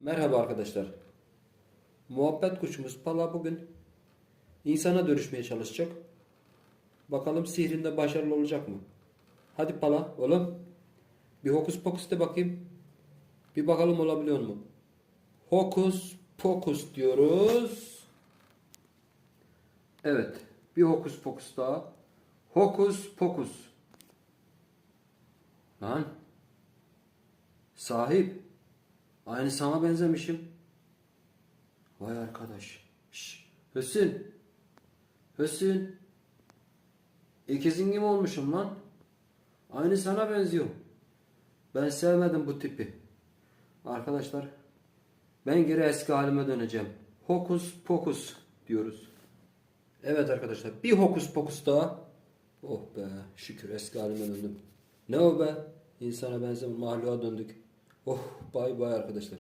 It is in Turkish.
Merhaba arkadaşlar. Muhabbet kuşumuz Pala bugün insana dönüşmeye çalışacak. Bakalım sihrinde başarılı olacak mı? Hadi Pala oğlum. Bir hokus pokus de bakayım. Bir bakalım olabiliyor mu? Hokus pokus diyoruz. Evet. Bir hokus pokus daha. Hokus pokus. Lan. Sahip. Aynı sana benzemişim. Vay arkadaş. Şş, Hüsnü. Hüsnü. İkizin gibi olmuşum lan. Aynı sana benziyor. Ben sevmedim bu tipi. Arkadaşlar ben geri eski halime döneceğim. Hokus pokus diyoruz. Evet arkadaşlar bir hokus pokus daha. Oh be şükür eski halime döndüm. Ne o be? İnsana benzeme mahluğa döndük. Oh bay bay arkadaşlar.